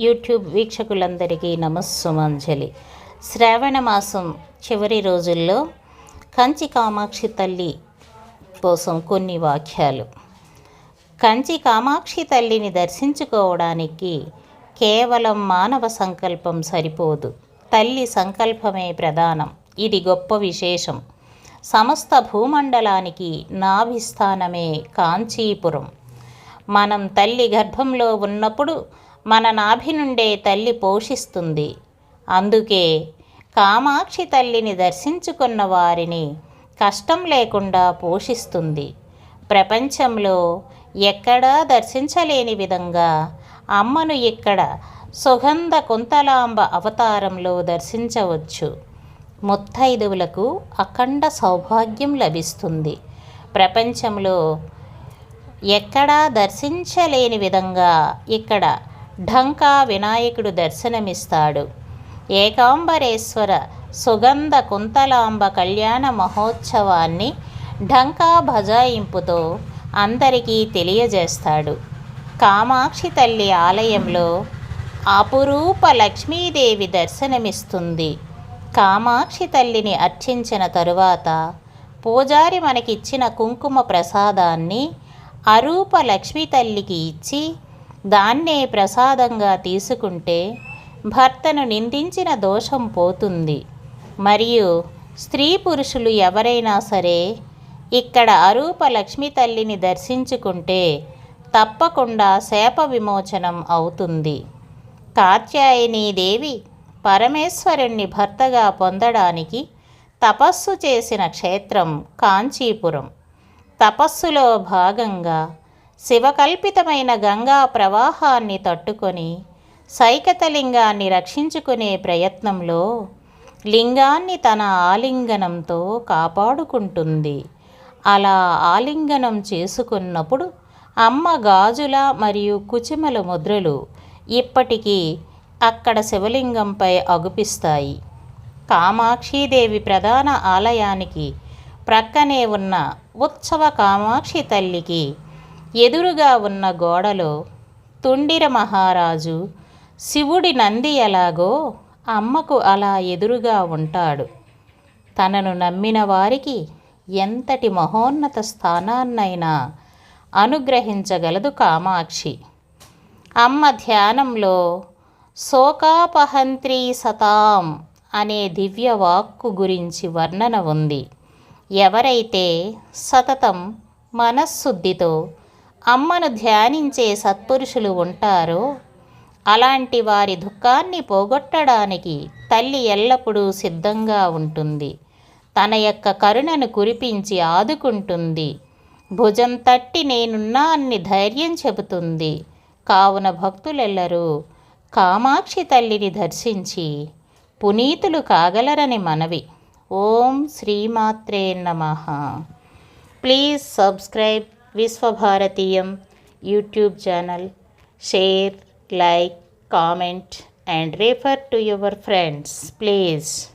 YouTube వీక్షకులందరికీ నమస్సుమాంజలి. శ్రావణ మాసం చివరి రోజుల్లో కంచి కామాక్షి తల్లి కోసం కొన్ని వాక్యాలు. కంచి కామాక్షి తల్లిని దర్శించుకోవడానికి కేవలం మానవ సంకల్పం సరిపోదు. తల్లి సంకల్పమే ప్రధానం. ఇది గొప్ప విశేషం. సమస్త భూమండలానికి నాభిస్థానమే కాంచీపురం. మనం తల్లి గర్భంలో ఉన్నప్పుడు మన నాభి నుండే తల్లి పోషిస్తుంది. అందుకే కామాక్షి తల్లిని దర్శించుకున్న వారిని కష్టం లేకుండా పోషిస్తుంది. ప్రపంచంలో ఎక్కడా దర్శించలేని విధంగా అమ్మను ఇక్కడ సుగంధ కుంతలాంబ అవతారంలో దర్శించవచ్చు. ముత్తైదువులకు అఖండ సౌభాగ్యం లభిస్తుంది. ప్రపంచంలో ఎక్కడా దర్శించలేని విధంగా ఇక్కడ ఢంకా వినాయకుడు దర్శనమిస్తాడు. ఏకాంబరేశ్వర సుగంధ కుంతలాంబ కళ్యాణ మహోత్సవాన్ని ఢంకా భజాయింపుతో అందరికీ తెలియజేస్తాడు. కామాక్షి తల్లి ఆలయంలో అపురూప లక్ష్మీదేవి దర్శనమిస్తుంది. కామాక్షి తల్లిని అర్చించిన తరువాత పూజారి మనకిచ్చిన కుంకుమ ప్రసాదాన్ని అరూప లక్ష్మీ తల్లికి ఇచ్చి దాన్నే ప్రసాదంగా తీసుకుంటే భర్తను నిందించిన దోషం పోతుంది. మరియు స్త్రీ పురుషులు ఎవరైనా సరే ఇక్కడ అరూప లక్ష్మి తల్లిని దర్శించుకుంటే తప్పకుండా శాప విమోచనం అవుతుంది. కాత్యాయని దేవి పరమేశ్వరుణ్ణి భర్తగా పొందడానికి తపస్సు చేసిన క్షేత్రం కాంచీపురం. తపస్సులో భాగంగా శివకల్పితమైన గంగా ప్రవాహాన్ని తట్టుకొని సైకతలింగాన్ని రక్షించుకునే ప్రయత్నంలో లింగాన్ని తన ఆలింగనంతో కాపాడుకుంటుంది. అలా ఆలింగనం చేసుకున్నప్పుడు అమ్మ గాజుల మరియు కుచిమల ముద్రలు ఇప్పటికీ అక్కడ శివలింగంపై అగుపిస్తాయి. కామాక్షీదేవి ప్రధాన ఆలయానికి ప్రక్కనే ఉన్న ఉత్సవ కామాక్షి తల్లికి ఎదురుగా ఉన్న గోడలో తుండిర మహారాజు శివుడి నంది ఎలాగో అమ్మకు అలా ఎదురుగా ఉంటాడు. తనను నమ్మిన వారికి ఎంతటి మహోన్నత స్థానాన్నైనా అనుగ్రహించగలదు కామాక్షి. అమ్మ ధ్యానంలో శోకాపహంత్రీ సతాం అనే దివ్య వాక్కు గురించి వర్ణన ఉంది. ఎవరైతే సతతం మనశ్శుద్ధితో అమ్మను ధ్యానించే సత్పురుషులు ఉంటారో. అలాంటి వారి దుఃఖాన్ని పోగొట్టడానికి తల్లి ఎల్లప్పుడూ సిద్ధంగా ఉంటుంది. తన యొక్క కరుణను కురిపించి ఆదుకుంటుంది. భుజం తట్టి నేనున్నా అన్ని ధైర్యం చెబుతుంది. కావున భక్తులెల్లరూ కామాక్షి తల్లిని దర్శించి పునీతులు కాగలరని మనవి. ఓం శ్రీమాత్రే నమ. Please subscribe Visvabharatiyam YouTube channel. share like comment and refer to your friends please